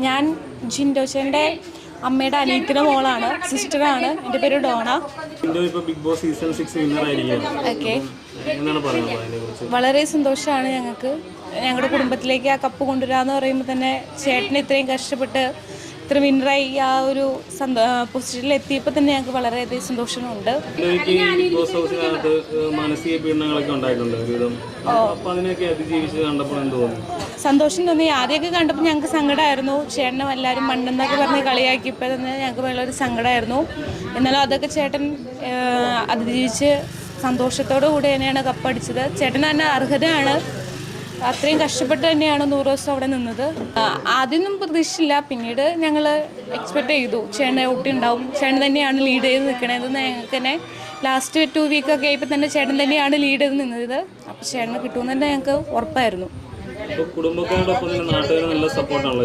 ഞാൻ ജിൻഡോച്ചന്റെ അമ്മയുടെ അനിയത്തിന്റെ മോളാണ് സിസ്റ്ററാണ് എന്റെ പേര് ഡോണ. ഓക്കെ. വളരെ സന്തോഷമാണ് ഞങ്ങൾക്ക് ഞങ്ങളുടെ കുടുംബത്തിലേക്ക് ആ കപ്പ് കൊണ്ടുവരാന്ന് പറയുമ്പോൾ തന്നെ ചേട്ടൻ ഇത്രയും കഷ്ടപ്പെട്ട് ഇത്ര വിന്നറായി ആ ഒരു പൊസിഷനിൽ എത്തിയപ്പോൾ തന്നെ ഞങ്ങൾക്ക് വളരെയധികം സന്തോഷമുണ്ട്. മാനസിക പീഡനങ്ങളൊക്കെ ഉണ്ടായിട്ടുണ്ട് അതിനൊക്കെ അതിജീവിച്ച് കണ്ടപ്പോൾ എന്ത് തോന്നി? സന്തോഷം തോന്നി. ആദ്യമൊക്കെ കണ്ടപ്പോൾ ഞങ്ങൾക്ക് സങ്കടമായിരുന്നു ചേട്ടനും എല്ലാവരും മണ്ണെന്നൊക്കെ പറഞ്ഞ് കളിയാക്കിയപ്പോൾ തന്നെ ഞങ്ങൾക്ക് വളരെ സങ്കടമായിരുന്നു എന്നാലും അതൊക്കെ ചേട്ടൻ അതിജീവിച്ച് സന്തോഷത്തോടു കൂടി തന്നെയാണ് കപ്പടിച്ചത്. ചേട്ടൻ തന്നെ അർഹതയാണ് അത്രയും കഷ്ടപ്പെട്ട് തന്നെയാണ് നൂറ് ദിവസം അവിടെ നിന്നത്. ആദ്യമൊന്നും പ്രതീക്ഷിച്ചില്ല. പിന്നീട് ഞങ്ങൾ എക്സ്പെക്ട് ചെയ്തു. ചേട്ടൻ ഊട്ടി ഉണ്ടാവും. ചേട്ടൻ തന്നെയാണ് ലീഡ് ചെയ്ത് നിൽക്കണതെന്ന് ഞങ്ങൾക്ക് തന്നെ ലാസ്റ്റ് ടു വീക്ക് ഒക്കെ ആയപ്പോൾ തന്നെ ചേട്ടൻ തന്നെയാണ് ലീഡ് ചെയ്ത് നിന്നത്. അപ്പോൾ ചേട്ടന് കിട്ടുമെന്ന് തന്നെ ഞങ്ങൾക്ക് ഉറപ്പായിരുന്നു. കുടുംബക്കാരോടൊപ്പം നാട്ടുകാർ നല്ല സപ്പോർട്ടാണല്ലോ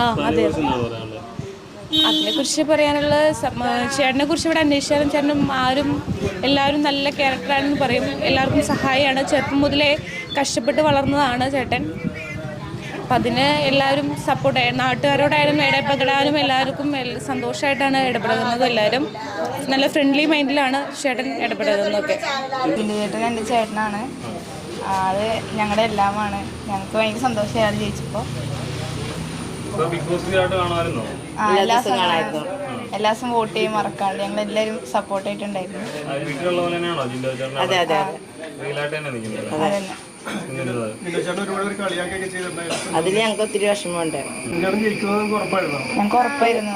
ആ, പറയാനുള്ളത്? അതിനെക്കുറിച്ച് പറയാനുള്ള ചേട്ടനെ കുറിച്ച് ഇവിടെ അന്വേഷിച്ചാലും ചേട്ടനും ആരും എല്ലാവരും നല്ല ക്യാരക്ടറാണെന്ന് പറയും. എല്ലാവർക്കും സഹായമാണ് ചെറുപ്പം മുതലേ കഷ്ടപ്പെട്ട് വളർന്നതാണ് ചേട്ടൻ. അപ്പം അതിന് എല്ലാവരും സപ്പോർട്ട് നാട്ടുകാരോടായാലും ഇടപെടാനും എല്ലാവർക്കും സന്തോഷമായിട്ടാണ് ഇടപെടുന്നത് എല്ലാവരും. നല്ല ഫ്രണ്ട്ലി മൈൻഡിലാണ് ചേട്ടൻ ഇടപെടുന്നതൊക്കെ. ചേട്ടൻ എന്റെ ചേട്ടനാണ്. അത് ഞങ്ങളുടെ എല്ലാമാണ്. ഞങ്ങൾക്ക് ഭയങ്കര സന്തോഷമായി ചേച്ചിപ്പോൾ ജയിച്ചപ്പോൾ ബിഗ് ബോസ് ആയിട്ട് കാണുമായിരുന്നോ? എല്ലാ ദിവസവും കാണായിരുന്നു. എല്ലാ ദിവസവും വോട്ട് ചെയ്യും മറക്കാണ്ട് ഞങ്ങൾ എല്ലാരും സപ്പോർട്ട് ആയിട്ടുണ്ടായിരുന്നു. ആ, വീട്ടിലുള്ള പോലെ തന്നെയാണോ ജിൻഡോ ചേട്ടൻ അതെ അതെ റിയലായിട്ട് തന്നെ നിൽക്കുന്നത്. അതന്നെ. ഇങ്ങനെയുള്ളത് അതിൽ ഞങ്ങൾക്ക് ഒത്തിരി വിഷമമുണ്ട്. ഞങ്ങൾക്ക് ഉറപ്പായിരുന്നു.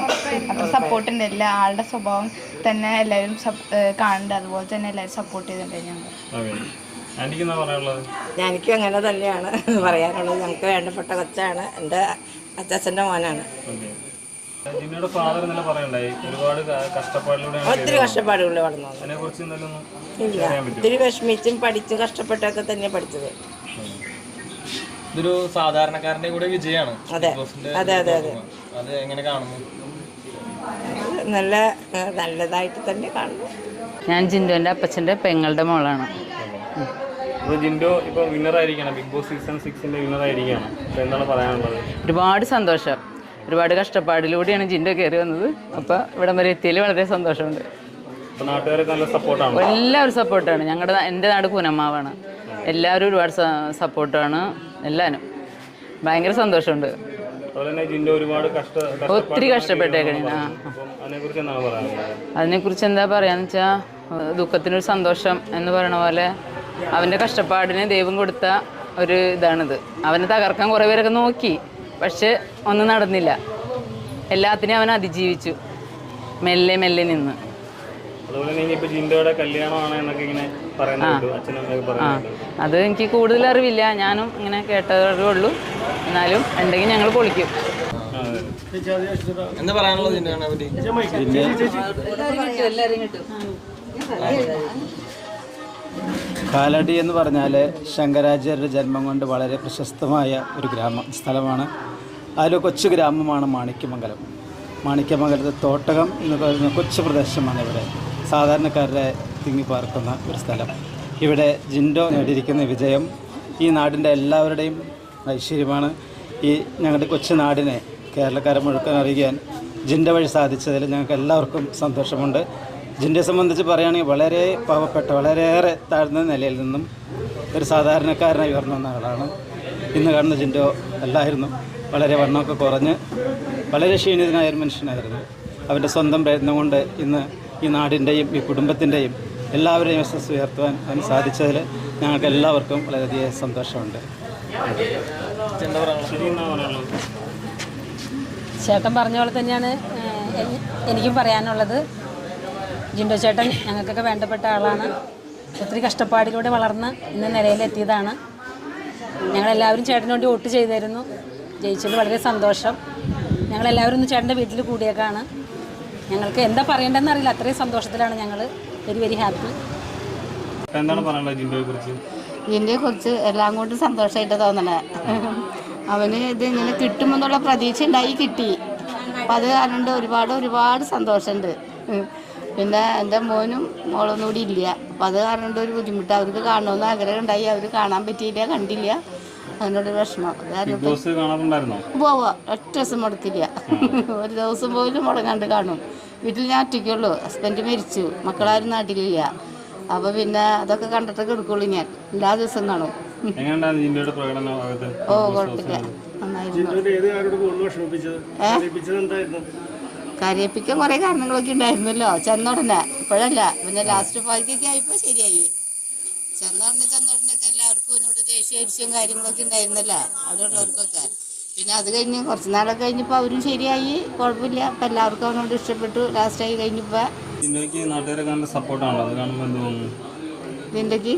അത്ര സപ്പോർട്ട് ഉണ്ട്. എല്ലാ ആളുടെ സ്വഭാവം തന്നെ എല്ലാരും സപ്- ഏഹ് കാണുന്നുണ്ട്. അതുപോലെ തന്നെ എല്ലാവരും സപ്പോർട്ട് ചെയ്തിട്ടുണ്ട് ഞങ്ങൾ. ഓക്കെ ആന്റിക്ക് എന്താ പറയാനുള്ളത്? എനിക്കും അങ്ങനെ തന്നെയാണ് പറയാനുള്ളത്. ഞങ്ങൾക്ക് വേണ്ടപ്പെട്ട കൊച്ചാണ്. എന്റെ അച്ചാച്ചന്റെ മോനാണ്. ഓക്കെ. ജിന്നയുടെ ഫാദർ ഇന്നലെ പറയണ്ടായി ഒരുപാട് കഷ്ടപ്പാടിലൂടെയാണ് ഒത്തിരി കഷ്ടപ്പാടുകളിൽ വളർന്നു അതിനെ കുറിച്ച് ഒന്ന് ഇല്ല. ഒത്തിരി വിഷമിച്ചും പഠിച്ചും കഷ്ടപ്പെട്ടൊക്കെ തന്നെ പഠിച്ചത്. ഇതൊരു സാധാരണക്കാരന്റെ കൂടെ വിജയമാണ് അതെ. അതെ അതെ അതെ. അത് എങ്ങനെ കാണുന്നു? നല്ല നല്ലതായിട്ട് തന്നെ കാണുന്നു. ഞാൻ ജിൻഡോന്റെ അപ്പച്ചന്റെ പെങ്ങളുടെ മോളാണ്. അപ്പോൾ ജിൻഡോ ഇപ്പോൾ വിന്നർ ആയിരിക്കണം. ബിഗ് ബോസ് സീസൺ സിക്സിന്റെ വിന്നർ എന്താണ് പറയാനുള്ളത്? ഒരുപാട് സന്തോഷം. ഒരുപാട് കഷ്ടപ്പാടിലൂടെയാണ് ജിൻഡോ കയറി വന്നത്. അപ്പോൾ ഇവിടം വരെ എത്തിയതിൽ വളരെ സന്തോഷമുണ്ട്. എല്ലാവരും സപ്പോർട്ടാണ്. ഞങ്ങളുടെ എന്റെ നാട് പൂനമ്മാവാണ് എല്ലാവരും ഒരുപാട് സപ്പോർട്ടാണ്. എല്ലാവരും. ഭയങ്കര സന്തോഷമുണ്ട്. ഒത്തിരി കഷ്ടപ്പെട്ടേക്കണ അതിനെക്കുറിച്ച് എന്താ പറയാന്ന് വെച്ചാ ദുഃഖത്തിനൊരു സന്തോഷം എന്ന് പറയണ പോലെ അവന്റെ കഷ്ടപ്പാടിന് ദൈവം കൊടുത്ത ഒരു ഇതാണിത്. അവനെ തകർക്കാൻ കുറേ പേരൊക്കെ നോക്കി. പക്ഷെ ഒന്നും നടന്നില്ല. എല്ലാത്തിനെയും അവൻ അതിജീവിച്ചു. മെല്ലെ മെല്ലെ നിന്ന്. കേട്ടു ആ. പറയുന്നുണ്ട്. അത് എനിക്ക് കൂടുതൽ അറിവില്ല. ഞാനും ഇങ്ങനെ കേട്ടതേ ഉള്ളൂ എന്നാലും ഉണ്ടെങ്കിൽ ഞങ്ങൾ പൊളിക്കും. അതെ. എന്താ പറയാനുള്ളത് എല്ലാവരും പറ്റി? കാലടി എന്ന് പറഞ്ഞാൽ ശങ്കരാചാര്യരുടെ ജന്മം കൊണ്ട് വളരെ പ്രശസ്തമായ ഒരു ഗ്രാമ സ്ഥലമാണ്. അതിലെ കൊച്ചു ഗ്രാമമാണ് മാണിക്യമംഗലം. മാണിക്യമംഗലത്തെ തോട്ടകം എന്ന് പറയുന്ന കൊച്ചു പ്രദേശമാണ് ഇവിടെ. സാധാരണക്കാരുടെ തിങ്ങിപ്പാർക്കുന്ന ഒരു സ്ഥലം. ഇവിടെ ജിൻഡോ നേടിയിരിക്കുന്ന വിജയം ഈ നാടിന്റെ എല്ലാവരുടെയും ഐശ്വര്യമാണ്. ഈ ഞങ്ങളുടെ കൊച്ചു നാടിനെ കേരളക്കാരെ മുഴുവൻ അറിയിക്കാൻ ജിൻഡോ വഴി സാധിച്ചതിൽ ഞങ്ങൾക്ക് എല്ലാവർക്കും സന്തോഷമുണ്ട്. ജിൻഡയെ സംബന്ധിച്ച് പറയുകയാണെങ്കിൽ വളരെ പാവപ്പെട്ട വളരെയേറെ താഴ്ന്ന നിലയിൽ നിന്നും ഒരു സാധാരണക്കാരനായി ഉയർന്നു വന്ന ആളാണ്. ഇന്ന് കാണുന്ന ജിൻഡോ അല്ലായിരുന്നു. വളരെ വണ്ണമൊക്കെ കുറഞ്ഞ് വളരെ ക്ഷീണിതനായ ഒരു മനുഷ്യനായിരുന്നു. അവന്റെ സ്വന്തം പ്രയത്നം കൊണ്ട് ഇന്ന് ഈ നാടിന്റെയും ഈ കുടുംബത്തിന്റെയും എല്ലാവരെയും യശസ് ഉയർത്തുവാൻ അവന് സാധിച്ചതിൽ ഞങ്ങൾക്ക് എല്ലാവർക്കും വളരെയധികം സന്തോഷമുണ്ട്. എന്നാ ചേട്ടൻ പറഞ്ഞ പോലെ തന്നെയാണ് എനിക്കും പറയാനുള്ളത്. ജിൻഡോ ചേട്ടൻ ഞങ്ങൾക്കൊക്കെ വേണ്ടപ്പെട്ട ആളാണ്. ഒത്തിരി കഷ്ടപ്പാടിലൂടെ വളർന്ന് ഇന്ന് നിലയിലെത്തിയതാണ്. ഞങ്ങളെല്ലാവരും ചേട്ടന് വേണ്ടി വോട്ട് ചെയ്തായിരുന്നു. ജയിച്ചതിൽ വളരെ സന്തോഷം. ഞങ്ങളെല്ലാവരും ഇന്ന് ചേട്ടന്റെ വീട്ടിൽ കൂടിയേക്കാണ്. ഞങ്ങൾക്ക് എന്താ പറയേണ്ടതെന്ന് അറിയില്ല. അത്രയും സന്തോഷത്തിലാണ് ഞങ്ങൾ വെരി വെരി ഹാപ്പി. എന്താണ് പറയാനുള്ളത് ജിൻഡോയെ കുറിച്ച്? ഇതിനെ കുറിച്ച് എല്ലാം കൊണ്ടും സന്തോഷമായിട്ട് തോന്നണേ. അവന് ഇത് ഇങ്ങനെ കിട്ടുമെന്നുള്ള പ്രതീക്ഷ ഉണ്ടായി കിട്ടി. അപ്പം അത് കാരണം ഒരുപാട് ഒരുപാട് സന്തോഷമുണ്ട്. പിന്നെ എന്റെ മോനും മോളൊന്നും കൂടി ഇല്ല. അപ്പം അത് കാരണം ഒരു ബുദ്ധിമുട്ട്. അവർക്ക് കാണണമെന്ന് ആഗ്രഹം ഉണ്ടായി. അവർ കാണാൻ പറ്റിയില്ല കണ്ടില്ല. അതിനോട് വിഷമം. പോവാ. ഒറ്റ ദിവസം മുടക്കില്ല. ഒരു ദിവസം പോലും മുടങ്ങാണ്ട് കാണും. വീട്ടിൽ ഞാൻ ഒറ്റയ്ക്കുള്ളൂ. ഹസ്ബൻഡ് മരിച്ചു. മക്കളാരും നാട്ടിലില്ല. അപ്പോൾ പിന്നെ അതൊക്കെ കണ്ടിട്ടൊക്കെ എടുക്കുള്ളൂ ഞാൻ. എല്ലാ ദിവസവും കാണും. ഓ കുഴപ്പമില്ല. നന്നായിരുന്നു. കരയിപ്പിക്കാൻ കുറേ കാരണങ്ങളൊക്കെ ഉണ്ടായിരുന്നല്ലോ. ചെന്നുടനെ. ഇപ്പോഴല്ല. പിന്നെ ലാസ്റ്റ് പകുതിയൊക്കെ ആയപ്പോൾ ശരിയായി. ചെന്നോടനെ ചെന്നോടനൊക്കെ എല്ലാവർക്കും എന്നോട് ദേഷ്യം കാര്യങ്ങളൊക്കെ ഉണ്ടായിരുന്നല്ലോ. അതുള്ളവർക്കൊക്കെ. പിന്നെ അത് കഴിഞ്ഞ് കുറച്ച് നാളൊക്കെ കഴിഞ്ഞപ്പോൾ അവരും ശരിയായി. കുഴപ്പമില്ല. അപ്പം എല്ലാവർക്കും അവനോട് ഇഷ്ടപ്പെട്ടു. ലാസ്റ്റായി കഴിഞ്ഞപ്പോൾ കഴിഞ്ഞപ്പോ.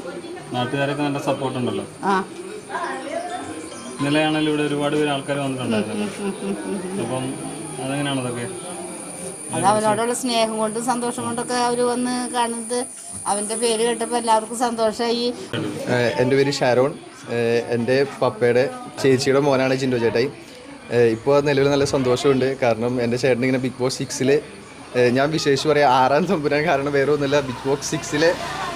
നാട്ടുകാരൊക്കെ നല്ല സപ്പോർട്ട് ഉണ്ടല്ലോ. ആ. ഇന്നലെയാണെങ്കിലും ഇവിടെ ഒരുപാട് പേര് ആൾക്കാർ വന്നിട്ടുണ്ടായിരുന്നു അപ്പം അതെങ്ങനെയാണ് അതൊക്കെ അത് അവനോടുള്ള സ്നേഹം കൊണ്ടും സന്തോഷം കൊണ്ടൊക്കെ അവർ വന്ന് കാണുന്നത് അവന്റെ പേര് കേട്ടപ്പോൾ എല്ലാവർക്കും സന്തോഷമായി എന്റെ പേര് ഷാരോൺ. എന്റെ പപ്പയുടെ ചേച്ചിയുടെ മോനാണ് ജിൻഡോ ചേട്ടായി. ഇപ്പോൾ നിലവിൽ നല്ല സന്തോഷമുണ്ട്. കാരണം എന്റെ ചേട്ടൻ ഇങ്ങനെ ബിഗ് ബോസ് സിക്സിൽ ഞാൻ വിശേഷിച്ച് പറയാം ആറാം തമ്പുരാൻ കാരണം വേറെ ഒന്നുമില്ല. ബിഗ് ബോസ് സിക്സിലെ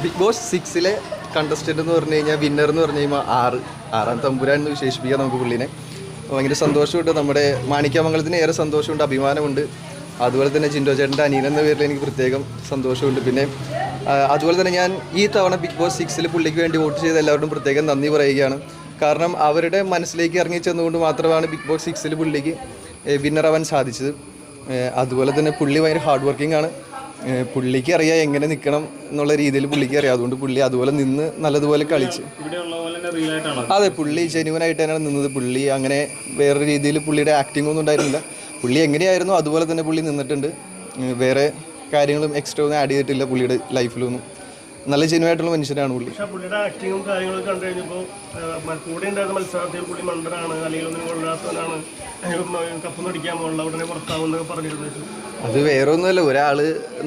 ബിഗ് ബോസ് സിക്സിലെ കണ്ടസ്റ്റന്റ് എന്ന് പറഞ്ഞു കഴിഞ്ഞാൽ വിന്നർ എന്ന് പറഞ്ഞു കഴിയുമ്പോൾ ആറ് ആറാം തമ്പുരാൻ എന്ന് വിശേഷിപ്പിക്കാം നമുക്ക് പുള്ളിനെ. ഭയങ്കര സന്തോഷമുണ്ട്. നമ്മുടെ മാണിക്യമംഗലത്തിന് ഏറെ സന്തോഷമുണ്ട് അഭിമാനമുണ്ട്. അതുപോലെ തന്നെ ജിൻഡോ ചേട്ടന്റെ അനിയൻ എന്ന പേരിൽ എനിക്ക് പ്രത്യേകം സന്തോഷമുണ്ട്. പിന്നെ അതുപോലെ തന്നെ ഞാൻ ഈ തവണ ബിഗ് ബോസ് സിക്സിൽ പുള്ളിക്ക് വേണ്ടി വോട്ട് ചെയ്ത എല്ലാവരോടും പ്രത്യേകം നന്ദി പറയുകയാണ്. കാരണം അവരുടെ മനസ്സിലേക്ക് ഇറങ്ങി ചെന്നുകൊണ്ട് മാത്രമാണ് ബിഗ് ബോസ് സിക്സിൽ പുള്ളിക്ക് വിന്നറാവാൻ സാധിച്ചത്. അതുപോലെ തന്നെ പുള്ളി ഭയങ്കര ഹാർഡ് വർക്കിംഗ് ആണ്. പുള്ളിക്ക് അറിയാം എങ്ങനെ നിൽക്കണം എന്നുള്ള രീതിയിൽ പുള്ളിക്ക് അറിയാം. അതുകൊണ്ട് പുള്ളി അതുപോലെ നിന്ന് നല്ലതുപോലെ കളിച്ച്. അതെ പുള്ളി ജെന്യൂൻ ആയിട്ട് തന്നെയാണ് നിന്നത്. പുള്ളി അങ്ങനെ വേറെ രീതിയിൽ പുള്ളിയുടെ ആക്ടിംഗ് ഒന്നും ഉണ്ടായിരുന്നില്ല. പുള്ളി എങ്ങനെയായിരുന്നു? അതുപോലെ തന്നെ പുള്ളി നിന്നിട്ടുണ്ട്. വേറെ കാര്യങ്ങളും എക്സ്ട്രാ ഒന്നും ആഡ് ചെയ്തിട്ടില്ല പുള്ളിയുടെ ലൈഫിലൊന്നും നല്ല ജെനുവായിട്ടുള്ള മനുഷ്യരാണ് മനുഷ്യനാണ് പുള്ളി. പുള്ളിയുടെ ആക്ടിങ്ങും കാര്യങ്ങളും കണ്ടു കഴിഞ്ഞപ്പോൾ കൂടെ ഉണ്ടായിരുന്ന മത്സരാർത്ഥികൾ പുള്ളി മണ്ടനാണ് അല്ലെങ്കിൽ ഒന്നും കൊള്ളാത്തവനാണ് ഉടനെ പുറത്താവുന്നൊക്കെ പറഞ്ഞിരുന്നു. അത് വേറെ ഒന്നുമല്ല ഒരാൾ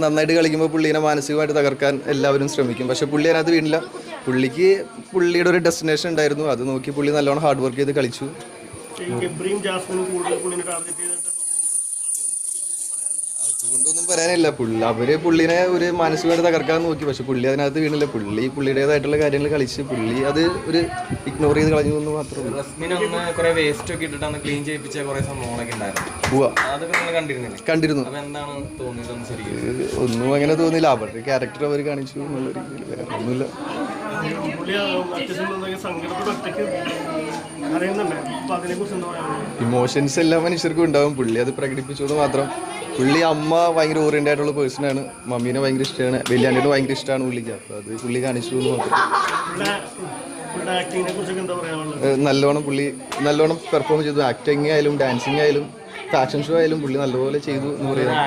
നന്നായിട്ട് കളിക്കുമ്പോൾ പുള്ളീനെ മാനസികമായിട്ട് തകർക്കാൻ എല്ലാവരും ശ്രമിക്കും. പക്ഷെ പുള്ളി അതിനകത്ത് വീണില്ല. പുള്ളിക്ക് പുള്ളിയുടെ ഒരു ഡെസ്റ്റിനേഷൻ ഉണ്ടായിരുന്നു. അത് നോക്കി പുള്ളി നല്ലോണം ഹാർഡ് വർക്ക് ചെയ്ത് കളിച്ചു. ജാസ്മിനും കൂടുതൽ പുള്ളിനെ ടാർഗറ്റ് ചെയ്തിട്ട് അതുകൊണ്ടൊന്നും പറയാനില്ല. പുള്ളി അവർ പുള്ളിനെ ഒരു മാനസികമായിട്ട് തകർക്കാൻ നോക്കി. പക്ഷെ പുള്ളി അതിനകത്ത് വീണില്ല. പുള്ളി പുള്ളിയുടേതായിട്ടുള്ള കാര്യങ്ങൾ കളിച്ച് പുള്ളി അത് ഒരു ഇഗ്നോർ ചെയ്ത് കളഞ്ഞു എന്ന് മാത്രമേ ഉള്ളൂ. ഒന്ന് കുറെ വേസ്റ്റ് ഒക്കെ ഇട്ടിട്ടാണ് ക്ലീൻ ചെയ്യിപ്പിച്ച കുറെ സംഭവങ്ങളൊക്കെ ഉണ്ടായിരുന്നു. പോവാ അതൊക്കെ കണ്ടിരുന്നു. ഒന്നും അങ്ങനെ തോന്നിയില്ല. അവരുടെ ക്യാരക്ടർ അവർ കാണിച്ചു എന്നുള്ള രീതിയിൽ. വേറെ ഒന്നുമില്ല. ഇമോഷൻസ് എല്ലാ മനുഷ്യർക്കും ഉണ്ടാവും. പുള്ളി അത് പ്രകടിപ്പിച്ചു മാത്രം. പുള്ളി അമ്മ ഭയങ്കര ഓറിയന്റ് ആയിട്ടുള്ള പേഴ്സണാണ് മമ്മീനെ ഭയങ്കര ഇഷ്ടമാണ് വലിയാണ്ടിനെ ഭയങ്കര ഇഷ്ടമാണ് പുള്ളിക്ക്. അപ്പോൾ അത് പുള്ളി കാണിച്ചു മാത്രം. നല്ലോണം പുള്ളി നല്ലോണം പെർഫോം ചെയ്തു. ആക്ടിങ് ആയാലും ഡാൻസിങ് ആയാലും ഫാഷൻ ഷോ ആയാലും പുള്ളി നല്ലപോലെ ചെയ്തു എന്ന് പറയുന്നത്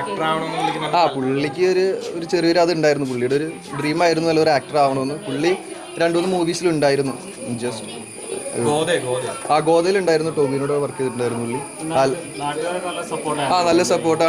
ആ പുള്ളിക്ക് ഒരു ഒരു ചെറിയൊരു അത് ഉണ്ടായിരുന്നു പുള്ളിയുടെ ഒരു ഡ്രീം ആയിരുന്നു നല്ലൊരു ആക്ടർ ആവണമെന്ന്. പുള്ളി രണ്ടു മൂന്ന് മൂവീസിലുണ്ടായിരുന്നു ജസ്റ്റ് ആ ഗോതയിലുണ്ടായിരുന്നു ടോമിനോട് വർക്ക് ചെയ്തിട്ടുണ്ടായിരുന്നു പുള്ളി. ആ- നല്ല സപ്പോർട്ട് ആ നല്ല സപ്പോർട്ടാണ്